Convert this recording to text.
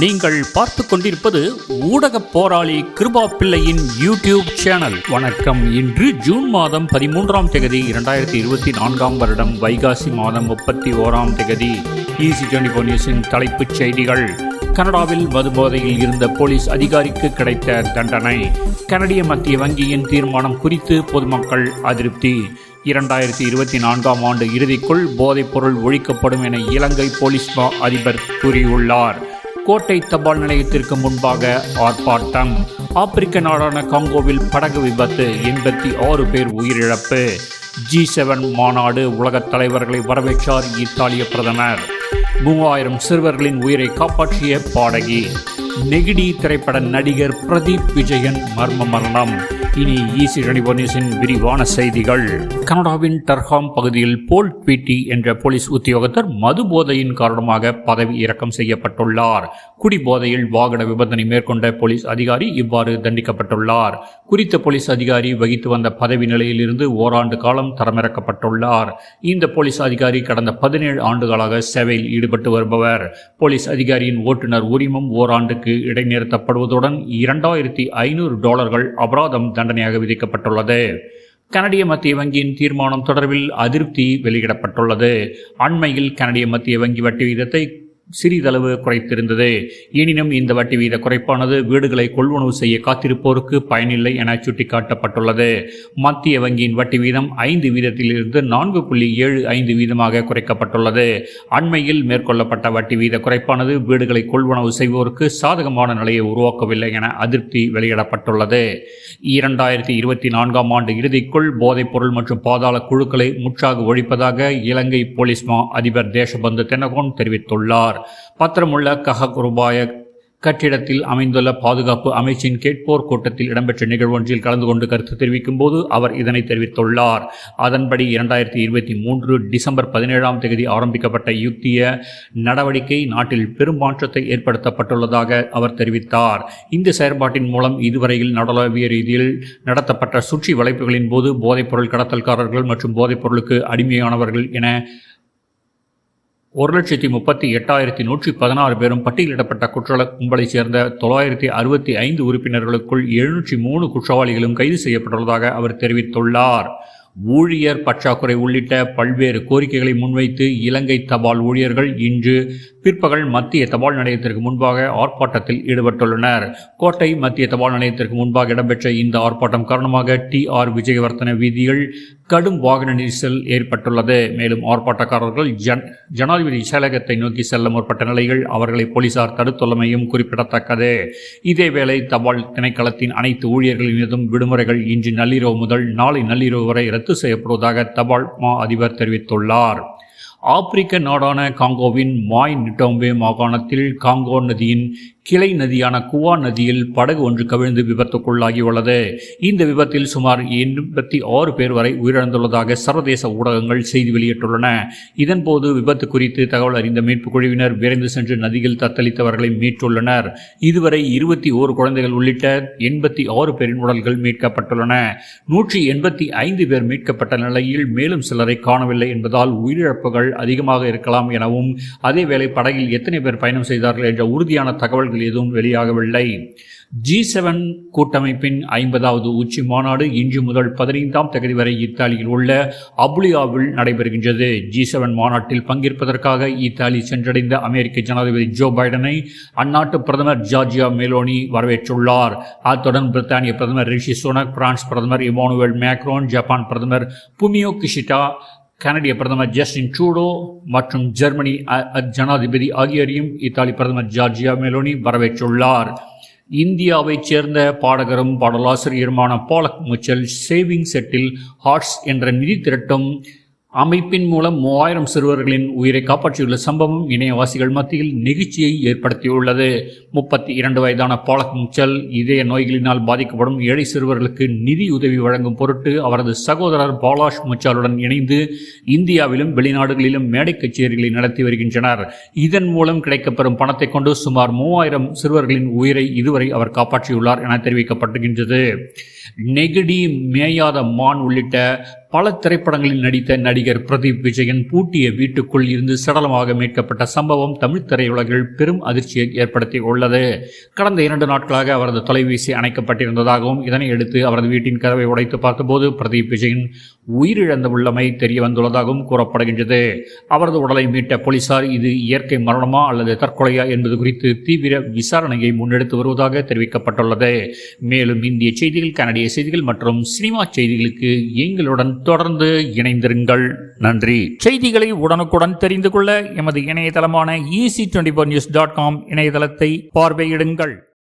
நீங்கள் பார்த்து கொண்டிருப்பது ஊடக போராளி கிருபா பிள்ளையின் யூடியூப் சேனல். வணக்கம். இன்று ஜூன் மாதம் பதிமூன்றாம் தேதி இரண்டாயிரத்தி இருபத்தி நான்காம் வருடம் வைகாசி மாதம் முப்பத்தி ஓராம் தேதி. ஈசி டுவெண்டி நியூஸின் தலைப்புச் செய்திகள். கனடாவில் மதுபோதையில் இருந்த போலீஸ் அதிகாரிக்கு கிடைத்த தண்டனை. கனடிய மத்திய வங்கியின் தீர்மானம் குறித்து பொதுமக்கள் அதிருப்தி. இரண்டாயிரத்தி இருபத்தி நான்காம் ஆண்டு இறுதிக்குள் போதைப்பொருள் ஒழிக்கப்படும் என இலங்கை போலீஸ் மா அதிபர் கூறியுள்ளார். கோட்டை தபால் நிலையத்திற்கு முன்பாக ஆர்ப்பாட்டம். ஆப்பிரிக்க நாடான காங்கோவில் படகு விபத்து எண்பத்தி ஆறு பேர் உயிரிழப்பு. ஜி செவன் மாநாடு உலகத் தலைவர்களை வரவேற்றார் இத்தாலிய பிரதமர். மூவாயிரம் சிறுவர்களின் உயிரை காப்பாற்றிய பாடகி. நெகிடி திரைப்பட நடிகர் பிரதீப் விஜயன் மர்ம மரணம். இனி ஈசி ரணிபோனிஸின் விரிவான செய்திகள். கனடாவின் டர்ஹாம் பகுதியில் போல் ட்வீட்டி என்ற போலீஸ் உத்தியோகத்தர் மது போதையின் காரணமாக பதவி இறக்கம் செய்யப்பட்டுள்ளார். குடிபோதையில் வாகன விபத்தனை மேற்கொண்ட போலீஸ் அதிகாரி இவ்வாறு தண்டிக்கப்பட்டுள்ளார். குறித்த போலீஸ் அதிகாரி வகித்து வந்த பதவி நிலையிலிருந்து ஓராண்டு காலம் தரமிறக்கப்பட்டுள்ளார். இந்த போலீஸ் அதிகாரி கடந்த பதினேழு ஆண்டுகளாக சேவையில் ஈடுபட்டு வருபவர். போலீஸ் அதிகாரியின் ஓட்டுநர் உரிமம் ஓராண்டுக்கு இடைநிறுத்தப்படுவதுடன் இரண்டாயிரத்தி ஐநூறு டாலர்கள் அபராதம் தண்டனையாக விதிக்கப்பட்டுள்ளது. கனடிய மத்திய வங்கியின் தீர்மானம் தொடர்பில் அதிருப்தி வெளியிடப்பட்டுள்ளது. அண்மையில் கனடிய மத்திய வங்கி வட்டி விகிதத்தை சிறிதளவு குறைத்திருந்தது. எனினும் இந்த வட்டி வீத குறைப்பானது வீடுகளை கொள்வனவு செய்ய காத்திருப்போருக்கு பயனில்லை என சுட்டிக்காட்டப்பட்டுள்ளது. மத்திய வங்கியின் வட்டி வீதம் ஐந்து வீதத்திலிருந்து நான்கு புள்ளி ஏழு ஐந்து வீதமாக குறைக்கப்பட்டுள்ளது. அண்மையில் மேற்கொள்ளப்பட்ட வட்டி வீத குறைப்பானது வீடுகளை கொள்வனவு செய்வோருக்கு சாதகமான நிலையை உருவாக்கவில்லை என அதிருப்தி வெளியிடப்பட்டுள்ளது. இரண்டாயிரத்தி இருபத்தி நான்காம் ஆண்டு இறுதிக்குள் போதைப்பொருள் மற்றும் பாதாள குழுக்களை முற்றாக ஒழிப்பதாக இலங்கை போலீஸ் மா அதிபர் தேசபந்து தென்னகோன் தெரிவித்துள்ளார். பத்திரமுள்ள கஹகுருபாய கட்டிடத்தில் அமைந்துள்ள பாதுகாப்பு அமைச்சின் கேட்போர் கூட்டத்தில் இடம்பெற்ற நிகழ்வொன்றில் கலந்து கொண்டு கருத்து தெரிவிக்கும் போது அவர் இதனை தெரிவித்துள்ளார். அதன்படி இரண்டாயிரத்தி இருபத்தி மூன்று டிசம்பர் பதினேழாம் தேதி ஆரம்பிக்கப்பட்ட யுக்திய நடவடிக்கை நாட்டில் பெரும் மாற்றத்தை ஏற்படுத்தப்பட்டுள்ளதாக அவர் தெரிவித்தார். இந்த செயற்பாட்டின் மூலம் இதுவரையில் நடலாவிய ரீதியில் நடத்தப்பட்ட சுற்றி வளைப்புகளின் போது போதைப்பொருள் கடத்தல்காரர்கள் மற்றும் போதைப்பொருளுக்கு அடிமையானவர்கள் என ஒரு லட்சத்தி முப்பத்தி எட்டாயிரத்தி நூற்றி பதினாறு பேரும் பட்டியலிடப்பட்ட குற்ற கும்பலைச் சேர்ந்த தொள்ளாயிரத்தி அறுபத்தி ஐந்து உறுப்பினர்களுக்குள் எழுநூற்றி மூணு குற்றவாளிகளும் கைது செய்யப்பட்டுள்ளதாக அவர் தெரிவித்துள்ளார். ஊழியர் பற்றாக்குறை உள்ளிட்ட பல்வேறு கோரிக்கைகளை முன்வைத்து இலங்கை தபால் ஊழியர்கள் இன்று பிற்பகல் மத்திய தபால் நிலையத்திற்கு முன்பாக ஆர்ப்பாட்டத்தில் ஈடுபட்டுள்ளனர். கோட்டை மத்திய தபால் நிலையத்திற்கு முன்பாக இடம்பெற்ற இந்த ஆர்ப்பாட்டம் காரணமாக டி ஆர் விஜயவர்த்தன வீதியில் கடும் வாகன நெரிசல் ஏற்பட்டுள்ளது. மேலும் ஆர்ப்பாட்டக்காரர்கள் ஜன் ஜனாதிபதி செயலகத்தை நோக்கி செல்ல முற்பட்ட நிலையில் அவர்களை போலீசார் தடுத்துள்ளமையும் குறிப்பிடத்தக்கது. இதேவேளை தபால் திணைக்களத்தின் அனைத்து ஊழியர்களினதும் விடுமுறைகள் இன்று நள்ளிரவு முதல் நாளை நள்ளிரவு வரை ரத்து செய்யப்படுவதாக தபால் மா அதிபர் தெரிவித்துள்ளார். ஆப்பிரிக்க நாடான காங்கோவின் மாய் நிட்டோம்பே மாகாணத்தில் காங்கோ நதியின் கிளை நதியான குவா நதியில் படகு ஒன்று கவிழ்ந்து விபத்துக்குள்ளாகியுள்ளது. இந்த விபத்தில் சுமார் எண்பத்தி ஆறு பேர் வரை உயிரிழந்துள்ளதாக சர்வதேச ஊடகங்கள் செய்தி வெளியிட்டுள்ளன. இதன்போது விபத்து குறித்து தகவல் அறிந்த மீட்புக் குழுவினர் விரைந்து சென்று நதியில் தத்தளித்தவர்களை மீட்டுள்ளனர். இதுவரை இருபத்தி ஓரு குழந்தைகள் உள்ளிட்ட எண்பத்தி ஆறு பேரின் உடல்கள் மீட்கப்பட்டுள்ளன. நூற்றி எண்பத்தி ஐந்து பேர் மீட்கப்பட்ட நிலையில் மேலும் சிலரை காணவில்லை என்பதால் உயிரிழப்புகள் அதிகமாக இருக்கலாம் எனவும் அதேவேளை படகில் எத்தனை பேர் பயணம் செய்தார்கள் என்ற உறுதியான தகவல்கள் தகவல்கள் எதுவும் வெளியாகவில்லை. ஜி செவன் கூட்டமைப்பின் ஐம்பதாவது உச்சி மாநாடு இன்று முதல் பதினைந்தாம் தேதி வரை இத்தாலியில் உள்ள அபுலியாவில் நடைபெறுகின்றது. ஜி செவன் மாநாட்டில் பங்கேற்பதற்காக இத்தாலி சென்றடைந்த அமெரிக்க ஜனாதிபதி ஜோ பைடனை அந்நாட்டு பிரதமர் ஜார்ஜியா மெலோனி வரவேற்றுள்ளார். அத்துடன் பிரித்தானிய பிரதமர் ரிஷி சுனக் பிரான்ஸ் பிரதமர் இமானுவேல் மேக்ரோன் ஜப்பான் பிரதமர் புமியோ கிஷிட்டா கனடிய பிரதமர் ஜஸ்டின் ட்ரூடோ மற்றும் ஜெர்மனி ஜனாதிபதி ஆகியோரையும் இத்தாலி பிரதமர் ஜார்ஜியா மெலோனி வரவேற்றுள்ளார். இந்தியாவைச் சேர்ந்த பாடகரும் பாடலாசிரியருமான Palak Muchhal saving little hearts என்ற நிதி திரட்டும் அமைப்பின் மூலம் மூவாயிரம் சிறுவர்களின் உயிரை காப்பாற்றியுள்ள சம்பவம் இணையவாசிகள் மத்தியில் நெகிழ்ச்சியை ஏற்படுத்தியுள்ளது. முப்பத்தி இரண்டு வயதான பாலக் முச்சல் இதய நோய்களினால் பாதிக்கப்படும் ஏழை சிறுவர்களுக்கு நிதி உதவி வழங்கும் பொருட்டு அவரது சகோதரர் பாலாஷ் முச்சாலுடன் இணைந்து இந்தியாவிலும் வெளிநாடுகளிலும் மேடை கச்சேரிகளை நடத்தி வருகின்றனர். இதன் மூலம் கிடைக்கப்பெறும் பணத்தை கொண்டு சுமார் மூவாயிரம் சிறுவர்களின் உயிரை இதுவரை அவர் காப்பாற்றியுள்ளார் என தெரிவிக்கப்படுகின்றது நெகிடி மேயாத மான் உள்ளிட்ட பல திரைப்படங்களில் நடித்த நடிகர் பிரதீப் விஜயன் பூட்டிய வீட்டுக்குள் இருந்து சடலமாக மீட்கப்பட்ட சம்பவம் தமிழ் திரையுலகில் பெரும் அதிர்ச்சியை ஏற்படுத்தி உள்ளது. கடந்த இரண்டு நாட்களாக அவரது தொலைபேசி அணைக்கப்பட்டிருந்ததாகவும் இதனை அடுத்து அவரது வீட்டின் கதவை உடைத்து பார்த்தபோது பிரதீப் விஜயன் உயிரிழந்த உள்ளமை தெரிய வந்துள்ளதாகவும் கூறப்படுகின்றது. அவரது உடலை மீட்ட போலீசார் இது இயற்கை மரணமா அல்லது தற்கொலையா என்பது குறித்து தீவிர விசாரணையை முன்னெடுத்து வருவதாக தெரிவிக்கப்பட்டுள்ளது. மேலும் இந்திய செய்திகள் கனடிய செய்திகள் மற்றும் சினிமா செய்திகளுக்கு எங்களுடன் தொடர்ந்து இணைந்திருங்கள். நன்றி. செய்திகளை உடனுக்குடன் தெரிந்து கொள்ள எமது இணையதளமான easy twenty news dot com இணையதளத்தை பார்வையிடுங்கள்.